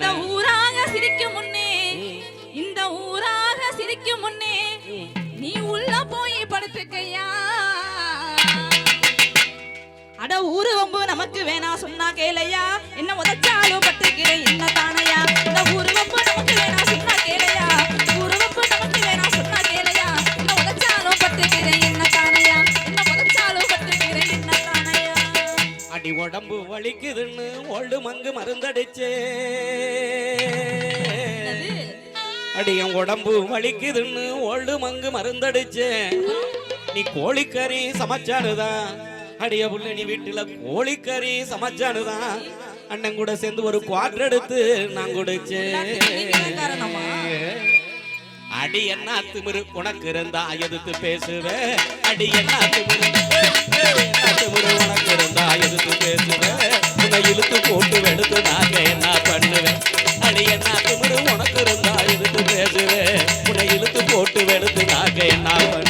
இந்த ஊராக சிரிக்கும் முன்னே இந்த ஊராக சிரிக்கும் முன்னே நீ உள்ள போய் படுத்துக்கையா? அட ஊரு வம்பு நமக்கு வேணா சொன்னா கேளையா? என்ன உதச்சாலும் பட்டுக்கிறேன் என்ன தானையா? இந்த ஊரு வம்பு நமக்கு வேணா சொன்னா கேளையா? அடி உடம்பு வலிக்குதுன்னு ஒள்ளு மங்கு மருந்தடிச்சே? அடி என் உடம்பு வலிக்குதுன்னு ஒள்ளு மங்கு மருந்தடிச்சே. நீ கோழிக்கறி சமைச்சானுதான் அடிய புள்ள நீ வீட்டுல கோழிக்கறி சமைச்சானுதான் அண்ணன் கூட சேர்ந்து ஒரு குவார்டர் எடுத்து நான்? குடிச்சேன் அடி என்ன திமிரு? உனக்கு இருந்தா எதிர்த்து பேசுவே. அடி என்ன திமிரு? திமிரு? உனக்கு இருந்தா எதிர்த்து பேசுவே. உன்னை இழுத்து போட்டு வெடுத்து நாங்க என்ன பண்ணுவேன் அடி என்ன திமிரு? உனக்கு இருந்தா எதிர்த்து பேசுவே. உன்னை இழுத்து போட்டு எடுத்து நாங்க என்ன பண்ணுவேன்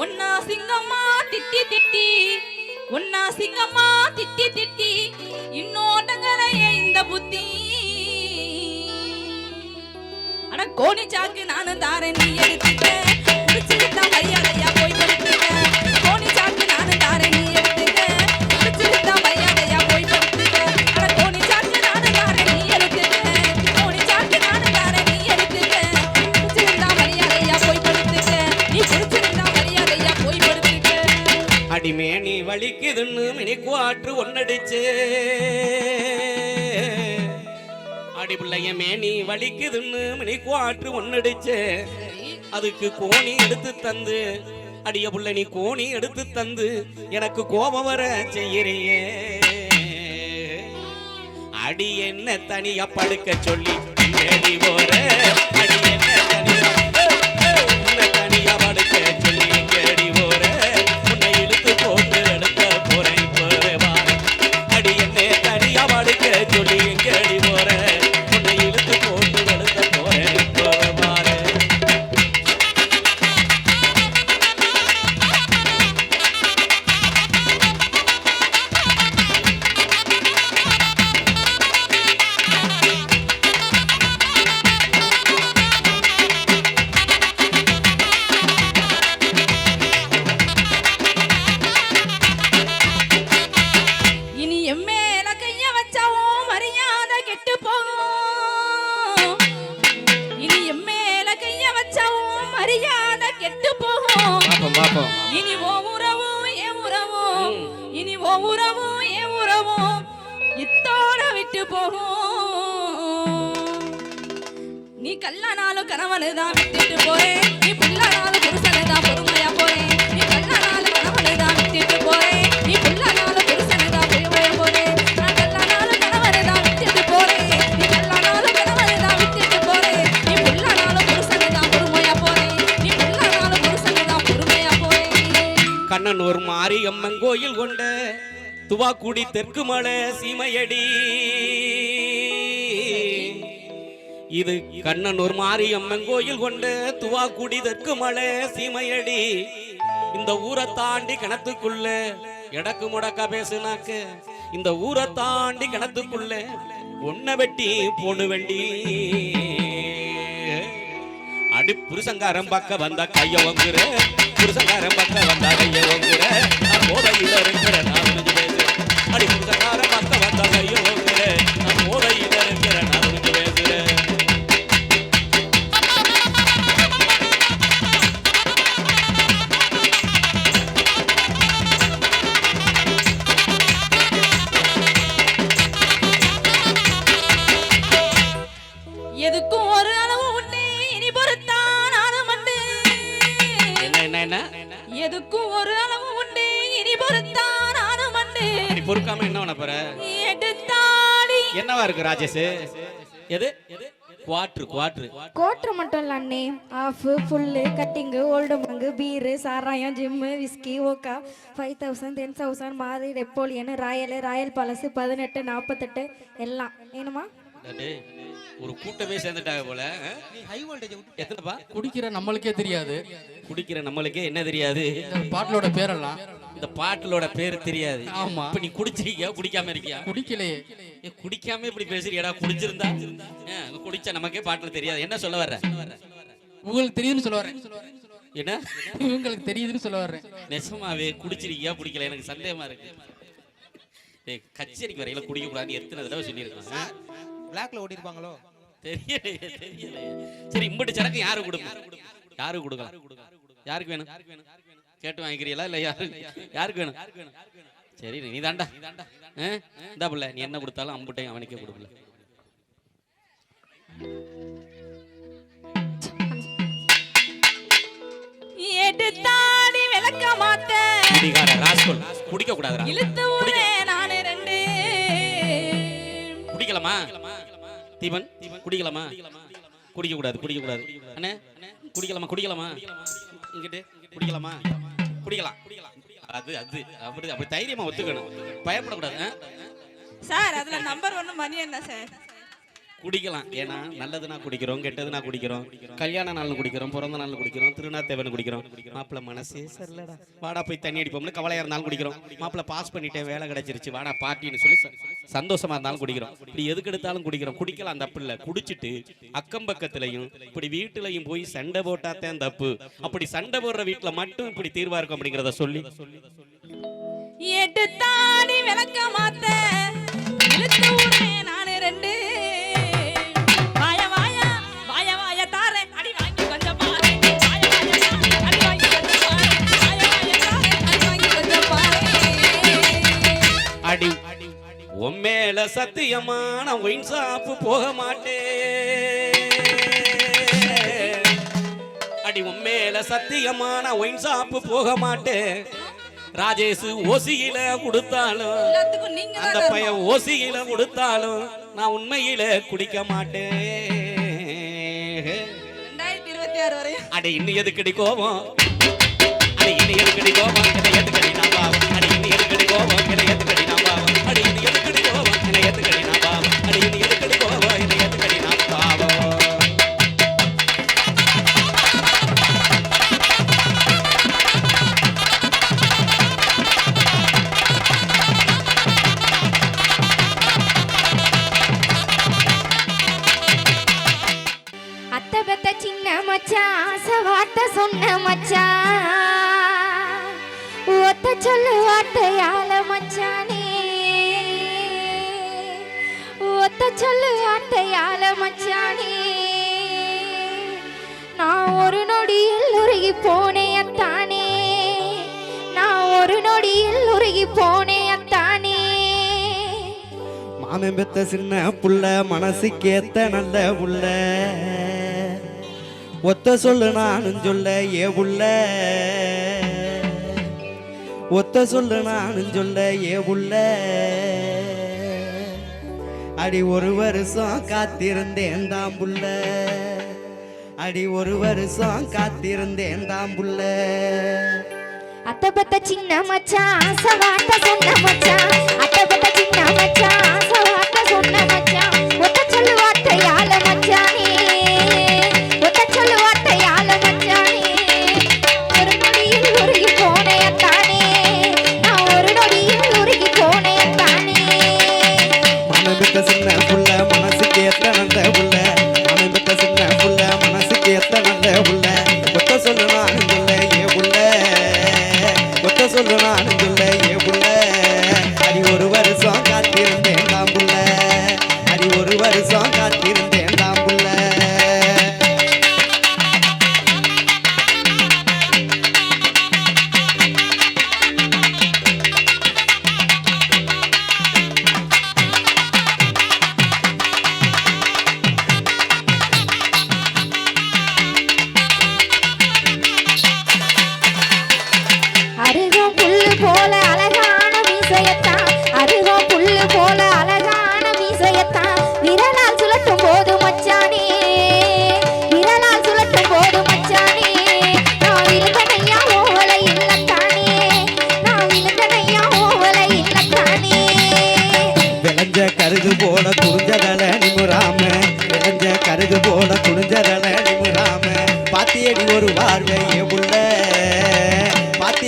உன்னா சிங்கம்மா திட்டி திட்டி உன்னா சிங்கம்மா திட்டி திட்டி இன்னோட்டங்களையே இந்த புத்தி. அட கோணி சாக்கு நானும் தாரேன் நீ எடுத்துட்டேன் பிடிச்சிருந்தா மரியாதையா வலிக்குதுன்னு மினிக்குவாற்று குவாற்று ஒன்னடிச்சே. அடி பிள்ளைய மேனி வலிக்குதுன்னு மினிக்குவாற்று குவாற்று ஒன்னடிச்சே. அதுக்கு கோணி எடுத்து தந்து அடிய புள்ள நீ கோணி எடுத்து தந்து எனக்கு கோபம் வர செய்யறியே. அடி என்ன தனியா படுக்க சொல்லி தேடி பாப்போம் இனி ஓ உறவும் என் உறவும் இனி ஓ உறவும் என் உறவும் இத்தோட விட்டு போகும். நீ கல்லானாலும் கணவனு தான் விட்டுட்டு போறேன். நீ புல்லானாலும் புருஷனு தான் பொறுமையா துவாக்குடி தெற்கு மலை சீமையடி. இது கண்ணன் ஒரு மாரியம்மன் கோயில் கொண்டு துவாக்குடி தெற்கு மலை சீமையடி. இந்த ஊரை தாண்டி கிணத்துக்குள்ள எடக்கு முடக்கா பேசுனாக்க. இந்த ஊரை தாண்டி கிணத்துக்குள்ள ஒன்ன வெட்டி போடு வெண்டி அடி புருஷங்காரம் பக்க வந்தா கைய வங்குற புருஷங்காரம் பக்க வந்தா கைய வங்குற போதையில் இருக்கிற நான் அடி புருஷங்காரம் பக்க வந்தா என்னவா இருக்கு ராஜேஷ்? எது? குவாட்ரு குவாட்ரு. கோட்ரு மட்டும் இல்ல அண்ணே. Half full cutting Old Monk beer சாராயம் ஜிம்மு விஸ்கி ஓக்கா ஃபைவ் தௌசண்ட் டென் தௌசண்ட் மாதி ரெப்போலியன் ராயல் ராயல் பாலஸ் பதினெட்டு நாற்பத்தெட்டு எல்லாம். வேணுமா? ஒரு கூட்டமே சேர்ந்துட்டாங்க போல? எத்தனைப்பா? குடிக்கிற நம்மளுக்கே தெரியாது. குடிக்கிற நம்மளுக்கே என்ன தெரியாது? இந்த பாட்டிலோட பேரெல்லாம். இந்த பாட்டிலோட பேர் தெரியாது. ஆமா. இப்ப நீ குடிச்சிருக்கியா? குடிக்காம இருக்கியா? குடிக்கலையே. குடிக்காம இப்படி பேசுறியடா? குடிச்சிருந்தா? குடிச்சா நமக்கே பாட்டுல தெரியாது. என்ன சொல்ல வர்ற? உங்களுக்கு தெரியுதுன்னு சொல்ல வரேன் என்ன? இவங்களுக்கு தெரியுதுன்னு சொல்ல வர்றேன். நெசமாவே குடிச்சிருக்கியா? குடிக்கல. எனக்கு சந்தேகமா இருக்கு. கச்சேரிக்கு வரையில குடிக்க கூடாதுன்னு எத்தனை தடவை சொல்லியிருக்கான் பிளாக்ல ஓடி இருப்பாங்களோ தெரியலையே. சரி இம்பட்டு சரக்கு யாரு கொடுக்கும் யாருக்கு கொடுக்கலாம்? யாருக்கு வேணும்? கேட்டு வாங்கிக்கிறீங்களா இல்ல யாரு? யாருக்கு வேணும்? சரி நீ தாண்டா. இந்த புள்ள நீ என்ன கொடுத்தாலும் அம்புட்டையும் அவனுக்கே கொடுக்கல எடுத்தாடி விளக்க மாத்த. குடிகார ராஸ்கோல் குடிக்க கூடாதுடா இழுத்து நானே ரெண்டு. குடிக்கலாமா தீபன் குடிக்கலாமா? குடிக்க கூடாது குடிக்க கூடாது அண்ணே குடிக்கலாமா குடிக்கலாமா? இங்கிட்டு குடிக்கலாமா? குடிக்கலாம். அது அது அப்படி அப்படி தைரியமா ஒத்துக்கணும். பயப்படக்கூடாது? சார் அதுல நம்பர் ஒன்னு மணி என்ன சார்? குடிக்கலாம். ஏன்னா நல்லதுனா குடிக்கிறோம் கெட்டதுனா குடிக்கிறோம். கல்யாண நாள் குடிக்கிறோம் பிறந்த நாள் குடிக்கிறோம் திருநாத்தேவன் குடிக்கிறோம். மாப்பிள்ள மனசே சரியில்லடா. வாடா போய் தண்ணி அடிப்போம்னு கவலையா இருந்தாலும் குடிக்கிறோம். மாப்பிள்ள பாஸ் பண்ணிட்டேன் வேலை கிடைச்சிருச்சு வாடா பாட்டின்னு சொல்லி ச- சந்தோஷமா இருந்தாலும் குடிக்கிறோம். இப்படி எதுக்கு எடுத்தாலும் குடிக்கிறோம். குடிக்கலாம் தப்பு இல்லை குடிச்சிட்டு அக்கம் பக்கத்துலயும் இப்படி வீட்டுலயும் போய் சண்டை போட்டாதான் தப்பு. அப்படி சண்டை போடுற வீட்டுல மட்டும் இப்படி தீர்வா இருக்கும் அப்படிங்கறத சொல்லி. எடுத்தாடி விளக்க மாத்த நானே ரெண்டு. சத்தியமான ஒயின் ஷாப்பு போக மாட்டேன் அடி உம்மேல சத்தியமான ஒயின் ஷாப்பு போக மாட்டேன் ராஜேஷ் ஓசியில கொடுத்தாலும் அந்த பையன் ஓசியில கொடுத்தாலும் நான் உண்மையில குடிக்க மாட்டேன் அடி இன்னும் எதுக்கடி கோபம்? அடி இன்னும் எதுக்கடி கோபம்? நான் பாவம் அடி இன்னும் எதுக்கடி கோபம்? என்னை போனே அத்தானே. நான் ஒரு நொடியில் உருகி போனே அத்தானே. மாமன் பெத்த சின்ன புள்ள மனசுக்கேத்த நல்ல புள்ள ஒத்த சொல்லு நானும் சொல்ல ஏ புள்ள ஒத்த சொல்லு நானும் சொல்ல ஏ புள்ள அடி ஒரு வருஷம் காத்திருந்தேன் தான் புள்ள. அடி ஒரு வருஷம் காத்திருந்தேன் தான் புள்ள. அத்தை பத்த சின்ன மச்சான் ஆசை வார்த்தை சொன்ன மச்சான். அத்தை பத்த சின்ன மச்சான் ஆசை வார்த்தை சொன்ன மச்சான்.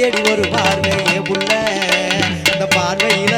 தேடி ஒரு பார்வையே புள்ள. இந்த பார்வையில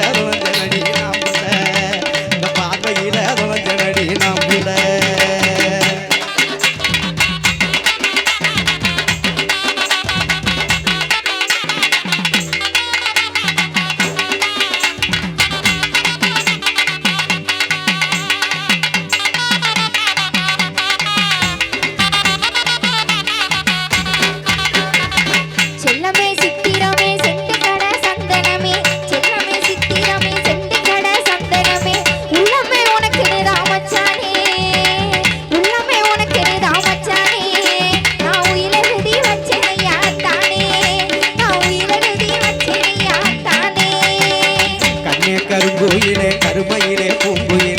கருமையிலே பூங்குயிலே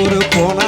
ஒரு போன